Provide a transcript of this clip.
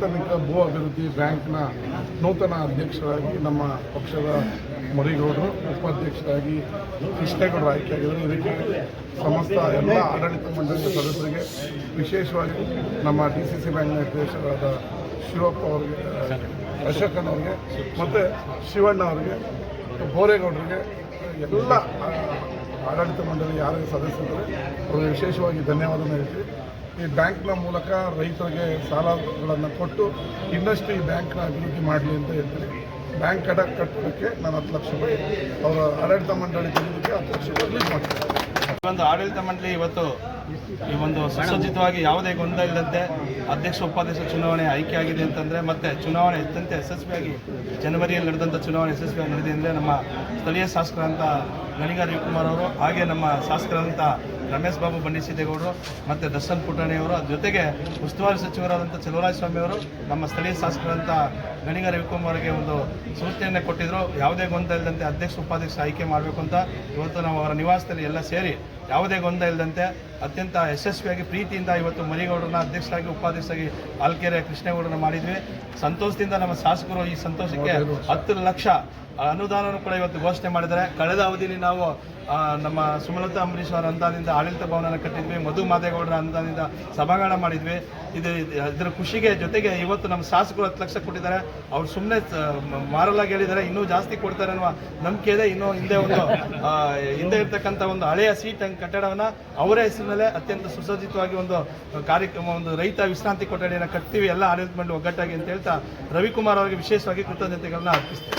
ಪ್ರಾಥಮಿಕ ಭೂ ಅಭಿವೃದ್ಧಿ ಬ್ಯಾಂಕ್ನ ನೂತನ ಅಧ್ಯಕ್ಷರಾಗಿ ನಮ್ಮ ಪಕ್ಷದ ಮರಿಗೌಡರು, ಉಪಾಧ್ಯಕ್ಷರಾಗಿ ಕೃಷ್ಣೇಗೌಡರು ಆಯ್ಕೆಯಾಗಿದ್ದಾರೆ. ಇದಕ್ಕೆ ಸಮಸ್ತ ಎಲ್ಲ ಆಡಳಿತ ಮಂಡಳಿಯ ಸದಸ್ಯರಿಗೆ, ವಿಶೇಷವಾಗಿ ನಮ್ಮ ಡಿ ಸಿ ಸಿ ಬ್ಯಾಂಕ್ ನಿರ್ದೇಶಕರಾದ ಶಿವಪ್ಪ ಅವರಿಗೆ ಅಶೋಕನವ್ರಿಗೆ ಮತ್ತು ಶಿವಣ್ಣ ಅವರಿಗೆ ಬೋರೇಗೌಡರಿಗೆ ಎಲ್ಲ ಆಡಳಿತ ಮಂಡಳಿ ಯಾರೇ ಸದಸ್ಯರಿದ್ದಾರೆ ಅವರಿಗೆ ವಿಶೇಷವಾಗಿ ಧನ್ಯವಾದ ಹೇಳ್ತೀವಿ. ಈ ಬ್ಯಾಂಕ್ನ ಮೂಲಕ ರೈತರಿಗೆ ಸಾಲಗಳನ್ನು ಕೊಟ್ಟು ಇನ್ನಷ್ಟು ಈ ಬ್ಯಾಂಕ್ನ ಅಭಿವೃದ್ಧಿ ಮಾಡಲಿ ಅಂತ ಹೇಳ್ತೀನಿ ಬ್ಯಾಂಕ್ ಕಡ ಕಟ್ಟೋದಕ್ಕೆ ನಾನು ಹತ್ತು ಲಕ್ಷ ರೂಪಾಯಿ ಅವರ ಆಡಳಿತ ಮಂಡಳಿ ತೆಗೆದಕ್ಕೆ ಹತ್ತು ಲಕ್ಷ ರೂಪಾಯಿ ಮಾಡ್ತೀನಿ. ಒಂದು ಆಡಳಿತ ಮಂಡಳಿ ಇವತ್ತು ಈ ಒಂದು ಸುಸಜ್ಜಿತವಾಗಿ ಯಾವುದೇ ಗೊಂದಲ ಇಲ್ಲದೆ ಅಧ್ಯಕ್ಷ ಉಪಾಧ್ಯಕ್ಷ ಚುನಾವಣೆ ಆಯ್ಕೆ ಆಗಿದೆ ಅಂತಂದರೆ ಮತ್ತೆ ಚುನಾವಣೆ ಅತ್ಯಂತ ಯಶಸ್ವಿಯಾಗಿ ಜನವರಿಯಲ್ಲಿ ನಡೆದಂಥ ಚುನಾವಣೆ ಯಶಸ್ವಿಯಾಗಿ ನಡೆದಿದೆ ಅಂದರೆ ನಮ್ಮ ಸ್ಥಳೀಯ ಶಾಸಕರಂತ ಗಣಿಗಾರ ರವಿಕುಮಾರ್ ಅವರು ಹಾಗೆ ನಮ್ಮ ಶಾಸಕರಂತ ರಮೇಶ್ ಬಾಬು ಬಂಡಿಸಿದ್ದೇಗೌಡರು ಮತ್ತು ದರ್ಶನ್ ಪುಟಾಣಿಯವರು. ಅದ್ರ ಜೊತೆಗೆ ಉಸ್ತುವಾರಿ ಸಚಿವರಾದಂಥ ಚಲುವರಾಜ ಸ್ವಾಮಿ ಅವರು ನಮ್ಮ ಸ್ಥಳೀಯ ಶಾಸಕರಂತ ಗಣಿಗ ರವಿಕುಮಾರ್ಗೆ ಒಂದು ಸೂಚನೆಯನ್ನು ಕೊಟ್ಟಿದ್ದರು ಯಾವುದೇ ಗೊಂದಲ ಇಲ್ಲದಂತೆ ಅಧ್ಯಕ್ಷ, ಉಪಾಧ್ಯಕ್ಷ ಆಯ್ಕೆ ಮಾಡಬೇಕು ಅಂತ ಇವತ್ತು ನಾವು ಅವರ ನಿವಾಸದಲ್ಲಿ ಎಲ್ಲ ಸೇರಿ ಯಾವುದೇ ಗೊಂದಲ ಇಲ್ಲದಂತೆ ಅತ್ಯಂತ ಯಶಸ್ವಿಯಾಗಿ ಪ್ರೀತಿಯಿಂದ ಇವತ್ತು ಮರಿಗೌಡರನ್ನ ಅಧ್ಯಕ್ಷರಾಗಿ, ಉಪಾಧ್ಯಕ್ಷರಾಗಿ ಆಲ್ಕೆರೆ ಕೃಷ್ಣೇಗೌಡರನ್ನ ಮಾಡಿದ್ವಿ. ಸಂತೋಷದಿಂದ ನಮ್ಮ ಶಾಸಕರು ಈ ಸಂತೋಷಕ್ಕೆ ಹತ್ತು ಲಕ್ಷ ಅನುದಾನವನ್ನು ಕೂಡ ಇವತ್ತು ಘೋಷಣೆ ಮಾಡಿದ್ದಾರೆ. ಕಳೆದ ಅವಧಿಯಲ್ಲಿ ನಾವು ನಮ್ಮ ಸುಮಲತಾ ಅಂಬರೀಶ್ ಅವರ ಅನುದಾನದಿಂದ ಆಡಳಿತ ಭವನನ ಕಟ್ಟಿದ್ವಿ, ಮಧು ಮಾದೇಗೌಡರ ಅನುದಾನದಿಂದ ಸಭಾಂಗಣ ಮಾಡಿದ್ವಿ. ಇದು ಇದರ ಖುಷಿಗೆ ಜೊತೆಗೆ ಇವತ್ತು ನಮ್ಮ ಶಾಸಕರು ಹತ್ತು ಲಕ್ಷ ಕೊಟ್ಟಿದ್ದಾರೆ. ಅವ್ರು ಸುಮ್ಮನೆ ಮಾರಲಾಗಿ ಹೇಳಿದ್ದಾರೆ, ಇನ್ನೂ ಜಾಸ್ತಿ ಕೊಡ್ತಾರೆ ಅನ್ನುವ ನಂಬಿಕೆ ಇದೆ. ಇನ್ನೂ ಹಿಂದೆ ಒಂದು ಹಿಂದೆ ಇರ್ತಕ್ಕಂಥ ಒಂದು ಹಳೆಯ ಸೀಟ್ ಕಟ್ಟಡವನ್ನು ಅವರ ಹೆಸರಿನಲ್ಲೇ ಅತ್ಯಂತ ಸುಸಜ್ಜಿತವಾಗಿ ಒಂದು ಕಾರ್ಯಕ್ರಮ, ಒಂದು ರೈತ ವಿಶ್ರಾಂತಿ ಕೊಠಡಿಯನ್ನು ಕಟ್ತೀವಿ. ಎಲ್ಲ ಆಡಳಿತ ಮಂಡಳಿ ಒಗ್ಗಟ್ಟಾಗಿ ಅಂತ ಹೇಳ್ತಾ ರವಿಕುಮಾರ್ ಅವರಿಗೆ ವಿಶೇಷವಾಗಿ ಕೃತಜ್ಞತೆಗಳನ್ನ ಅರ್ಪಿಸ್ತೇವೆ.